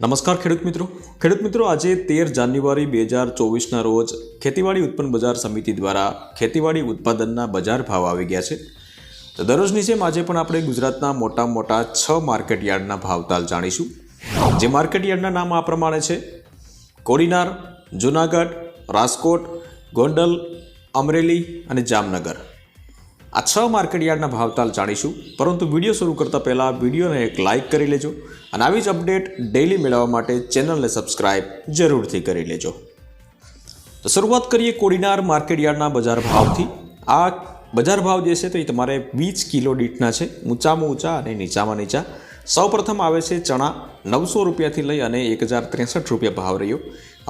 નમસ્કાર ખેડૂત મિત્રો. ખેડૂત મિત્રો, આજે તેર જાન્યુઆરી બે હજાર ચોવીસના રોજ ખેતીવાડી ઉત્પન્ન બજાર સમિતિ દ્વારા ખેતીવાડી ઉત્પાદનના બજાર ભાવ આવી ગયા છે. તો દરરોજની જેમ આજે પણ આપણે ગુજરાતના મોટા મોટા છ માર્કેટ યાર્ડના ભાવતાલ જાણીશું. જે માર્કેટ યાર્ડના નામ આ પ્રમાણે છે. કોડીનાર, જુનાગઢ, રાજકોટ, ગોંડલ, અમરેલી અને જામનગર. આ છ માર્કેટયાર્ડના ભાવતાલ જાણીશું. પરંતુ વીડિયો શરૂ કરતાં પહેલાં વિડીયોને એક લાઇક કરી લેજો અને આવી જ અપડેટ ડેઇલી મેળવવા માટે ચેનલને સબસ્ક્રાઇબ જરૂરથી કરી લેજો. તો શરૂઆત કરીએ કોડીનાર માર્કેટયાર્ડના બજાર ભાવથી. આ બજાર ભાવ જે છે તો એ તમારે વીસ કિલો દીઠના છે. ઊંચામાં ઊંચા અને નીચામાં નીચા. સૌપ્રથમ આવે છે ચણા. નવસો રૂપિયાથી લઈ અને એક હજાર ત્રેસઠ રૂપિયા ભાવ રહ્યો.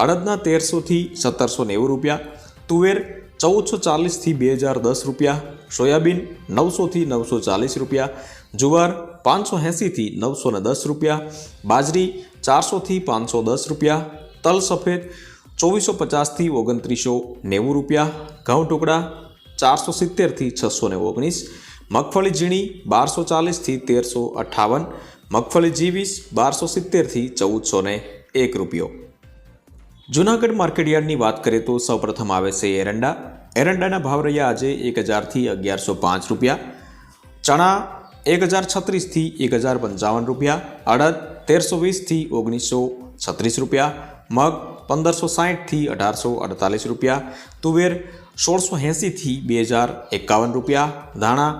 અડદના તેરસોથી સત્તરસો નેવું રૂપિયા. તુવેર ચૌદસો ચાલીસથી બે હજાર દસ રૂપિયા, સોયાબીન નવસોથી નવસો ચાલીસ રૂપિયા, જુવાર પાંચસો એંસીથી નવસો ને દસ રૂપિયા, બાજરી ચારસોથી પાંચસો દસ રૂપિયા, તલ સફેદ ચોવીસો પચાસથી ઓગણત્રીસો નેવું રૂપિયા, ઘઉં ટુકડા ચારસો સિત્તેરથી છસો ને ઓગણીસ, મગફળી ઝીણી બારસો ચાલીસથી તેરસો અઠ્ઠાવન મગફળી જીવીસ બારસો સિત્તેરથી ચૌદસો ને એક રૂપિયો. જુનાગઢ માર્કેટયાર્ડની વાત કરીએ તો સૌપ્રથમ આવે છે એરંડા. એરંડાના ભાવ રહ્યા આજે એક હજારથી અગિયારસો પાંચ રૂપિયા. ચણા એક હજાર છત્રીસથી એક હજાર પંચાવન રૂપિયા. અડદ તેરસો વીસથી ઓગણીસો છત્રીસ રૂપિયા. મગ પંદરસો સાહીઠથી અઢારસો અડતાલીસ રૂપિયા. તુવેર સોળસો એંસીથી બે હજાર એકાવન રૂપિયા. ધાણા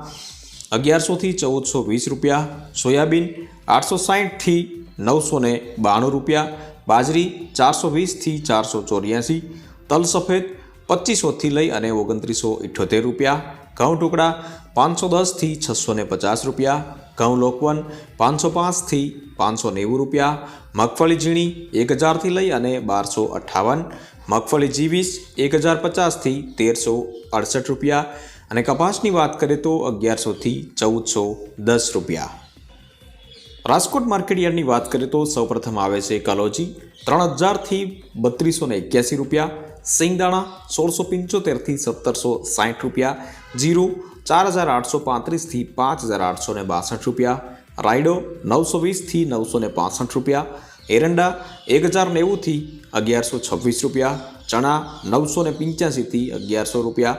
અગિયારસોથી ચૌદસો વીસ રૂપિયા. સોયાબીન આઠસો સાહીઠથી નવસો બાણું રૂપિયા. બાજરી ચારસો વીસથી ચારસો ચોર્યાસી, તલ સફેદ પચીસોથી લઈ અને ઓગણત્રીસો ઇઠ્યોતેર રૂપિયા, ઘઉં ટુકડા પાંચસો દસથી છસો ને પચાસ રૂપિયા, ઘઉં લોકવન પાંચસો પાંચથી પાંચસો નેવું રૂપિયા, મગફળી ઝીણી એક હજારથી લઈ અને બારસો અઠ્ઠાવન, મગફળી જીવીસ એક હજાર પચાસથી તેરસો અડસઠ રૂપિયા અને કપાસની વાત કરીએ તો અગિયારસોથી ચૌદસો દસ રૂપિયા. રાજકોટ માર્કેટયાર્ડની વાત કરીએ તો સૌપ્રથમ આવે છે કલોજી. ત્રણ હજારથી બત્રીસો ને એક્યાસી રૂપિયા, સિંગદાણા સોળસો પંચોતેરથી સત્તરસો સાઠ રૂપિયા, જીરું ચાર હજાર આઠસો પાંત્રીસથી પાંચ હજાર આઠસો ને બાસઠ રૂપિયા, રાયડો નવસો વીસથી નવસો ને પાસઠ રૂપિયા, એરંડા એક હજાર નેવુંથી અગિયારસો છવ્વીસ રૂપિયા, ચણા નવસો ને પંચ્યાસીથી અગિયારસો રૂપિયા,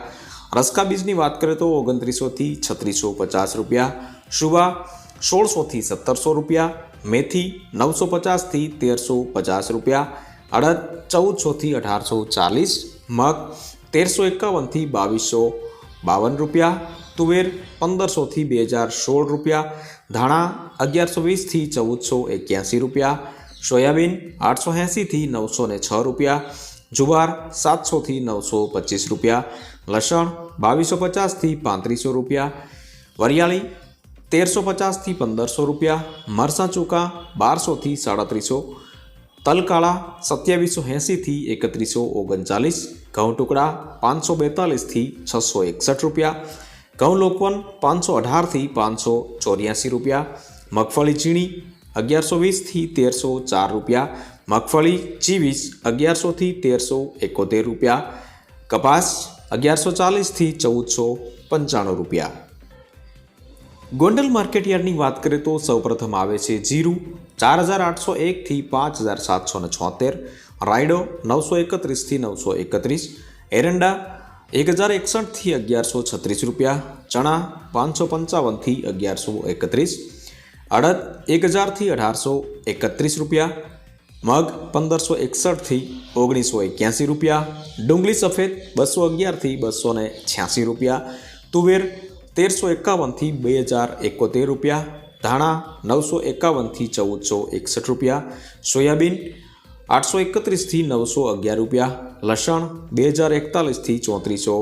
રસ્કા બીજની વાત કરીએ તો ઓગણત્રીસોથી છત્રીસો પચાસ રૂપિયા, શુભા સોળસોથી સત્તરસો રૂપિયા, મેથી નવસો પચાસથી તેરસો પચાસ રૂપિયા, અડદ ચૌદસોથી અઢારસો ચાલીસ મગ તેરસો એકાવનથી બાવીસો બાવન રૂપિયા, તુવેર પંદરસોથી બે હજાર સોળ રૂપિયા, ધાણા અગિયારસો વીસથી ચૌદસો એક્યાસી રૂપિયા, સોયાબીન આઠસો એંસીથી નવસો ને છ રૂપિયા, જુવાર સાતસોથી નવસો પચીસ રૂપિયા, લસણ બાવીસો પચાસથી પાંત્રીસો રૂપિયા, વરિયાળી તેરસો પચાસથી પંદરસો રૂપિયા, મરસા ચૂકા બારસોથી સાડત્રીસો, તલકાળા સત્યાવીસો એંસીથી એકત્રીસો ઓગણચાલીસ, ઘઉં ટુકડા પાંચસો બેતાલીસથી છસો એકસઠ રૂપિયા, ઘઉં લોકવન પાંચસો અઢારથી પાંચસો ચોર્યાસી રૂપિયા, મગફળી ઝીણી અગિયારસો વીસથી તેરસો ચાર રૂપિયા, મગફળી ચીવીસ અગિયારસોથી તેરસો એકોતેર રૂપિયા, કપાસ અગિયારસો ચાલીસથી ચૌદસો પંચાણું રૂપિયા. ગોંડલ માર્કેટ યાર્ડની વાત કરીએ તો સૌપ્રથમ આવે છે જીરું, ચાર હજાર આઠસો એકથી પાંચ હજાર સાતસો ને છોતેર, રાયડો, નવસો એકત્રીસથી નવસો એકત્રીસ, એરંડા, એક હજાર એકસઠથી અગિયારસો છત્રીસ રૂપિયા, ચણા, પાંચસો પંચાવનથી અગિયારસો એકત્રીસ, અડદ, એક હજારથી અઢારસો એકત્રીસ રૂપિયા, મગ, પંદરસો એકસઠથી ઓગણીસો એક્યાસી રૂપિયા, ડુંગળી સફેદ, બસો અગિયારથી બસો ને છ્યાસી રૂપિયા, તુવેર તેરસો એકાવનથી બે હજાર એકોતેર રૂપિયા, ધાણા નવસો એકાવનથી ચૌદસો એકસઠ રૂપિયા, સોયાબીન આઠસો એકત્રીસથી નવસો અગિયાર રૂપિયા, લસણ બે હજાર એકતાલીસથી ચોત્રીસો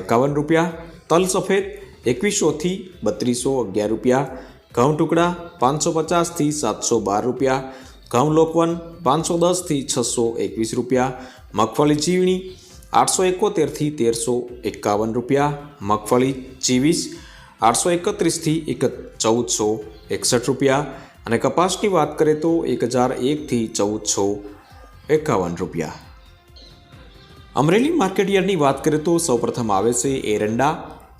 એકાવન રૂપિયા, તલ સફેદ એકવીસોથી બત્રીસો અગિયાર રૂપિયા, ઘઉં ટુકડા પાંચસો પચાસથી સાતસો બાર રૂપિયા, ઘઉં લોકવન પાંચસો દસથી છસો એકવીસ રૂપિયા, મગફળી ચીવણી આઠસો એકોતેરથી તેરસો એકાવન રૂપિયા, મગફળી ચીવીસ, આઠસો એકત્રીસથી એક ચૌદસો એકસઠ રૂપિયા અને કપાસની વાત કરીએ તો એક હજાર એકથી ચૌદસો એકાવન રૂપિયા. અમરેલી માર્કેટયાર્ડની વાત કરીએ તો સૌપ્રથમ આવે છે એરંડા,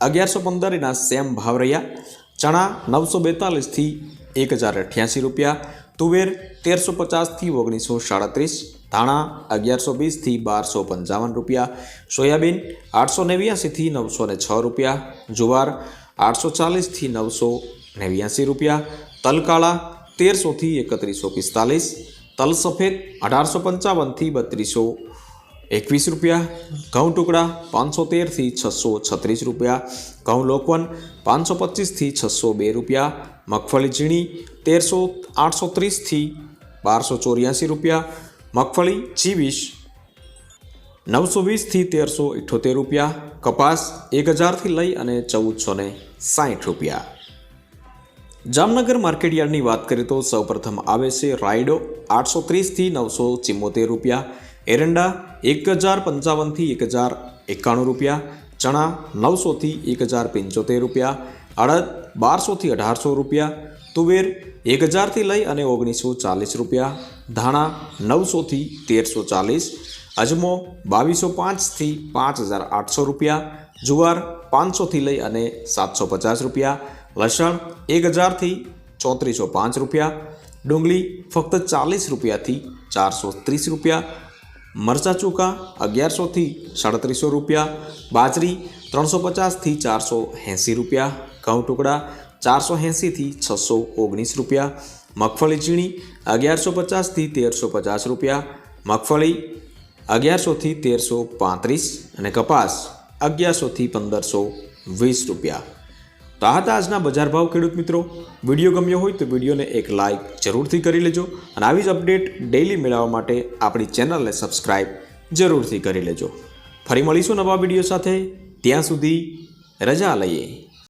અગિયારસો પંદર એના સેમ ભાવ રહ્યા. ચણા નવસો બેતાલીસથી એક હજાર અઠ્યાસી રૂપિયા, તુવેર તેરસો પચાસથી ઓગણીસો સાડત્રીસ ધાણા અગિયારસો વીસથી બારસો પંચાવન રૂપિયા, સોયાબીન આઠસો નેવ્યાસીથી નવસો ને છ રૂપિયા, જુવાર આઠસો ચાલીસથી નવસો નેવ્યાસી રૂપિયા, તલકાળા તેરસોથી એકત્રીસો પિસ્તાલીસ તલ સફેદ અઢારસો પંચાવનથી બત્રીસો એકવીસ રૂપિયા, ઘઉં ટુકડા પાંચસો તેરથી છસો છત્રીસ રૂપિયા, ઘઉં લોકવન પાંચસો પચીસથી છસો બે રૂપિયા, મગફળી ઝીણી તેરસો આઠસો ત્રીસથી બારસો ચોર્યાસી રૂપિયા મગફળી ચીવીસ નવસો વીસથી તેરસો ઇઠ્ઠોતેર રૂપિયા. કપાસ એક હજારથી લઈ અને ચૌદસો ને સાઠ રૂપિયા. જામનગર માર્કેટયાર્ડની વાત કરીએ તો સૌપ્રથમ આવે છે રાયડો, આઠસો ત્રીસથી નવસો ચિમ્મોતેર રૂપિયા. એરંડા, એક હજાર પંચાવનથી એક હજાર એકાણું રૂપિયા. ચણા નવસોથી એક હજાર પંચોતેર રૂપિયા. અડદ બારસોથી અઢારસો રૂપિયા. તુવેર એક હજારથી લઈ અને ઓગણીસો ચાલીસ રૂપિયા, ધાણા નવસોથી તેરસો ચાલીસ, અજમો બાવીસો પાંચથી પાંચ હજાર આઠસો રૂપિયા, જુવાર પાંચસોથી લઈ અને સાતસો પચાસ રૂપિયા, લસણ એક હજારથી ચોત્રીસો પાંચ રૂપિયા, ડુંગળી ફક્ત ચાલીસ રૂપિયાથી ચારસો ત્રીસ રૂપિયા, મરચા ચૂકા અગિયારસોથી સાડત્રીસો રૂપિયા, બાજરી ત્રણસો પચાસથી ચારસો એંસી રૂપિયા, ઘઉં ટુકડા ચારસો એંસીથી છસો ઓગણીસ રૂપિયા. મગફળી ઝીણી અગિયારસો પચાસથી તેરસો પચાસ રૂપિયા. મગફળી અગિયારસોથી તેરસો પાંત્રીસ અને કપાસ અગિયારસોથી પંદરસો વીસ રૂપિયા. તો આ હતા આજના બજાર ભાવ ખેડૂત મિત્રો. વીડિયો ગમ્યો હોય તો વિડીયોને એક લાઇક જરૂરથી કરી લેજો અને આવી જ અપડેટ ડેઇલી મેળવવા માટે આપણી ચેનલને સબસ્ક્રાઇબ જરૂરથી કરી લેજો. ફરી મળીશું નવા વીડિયો સાથે. ત્યાં સુધી રજા લઈએ.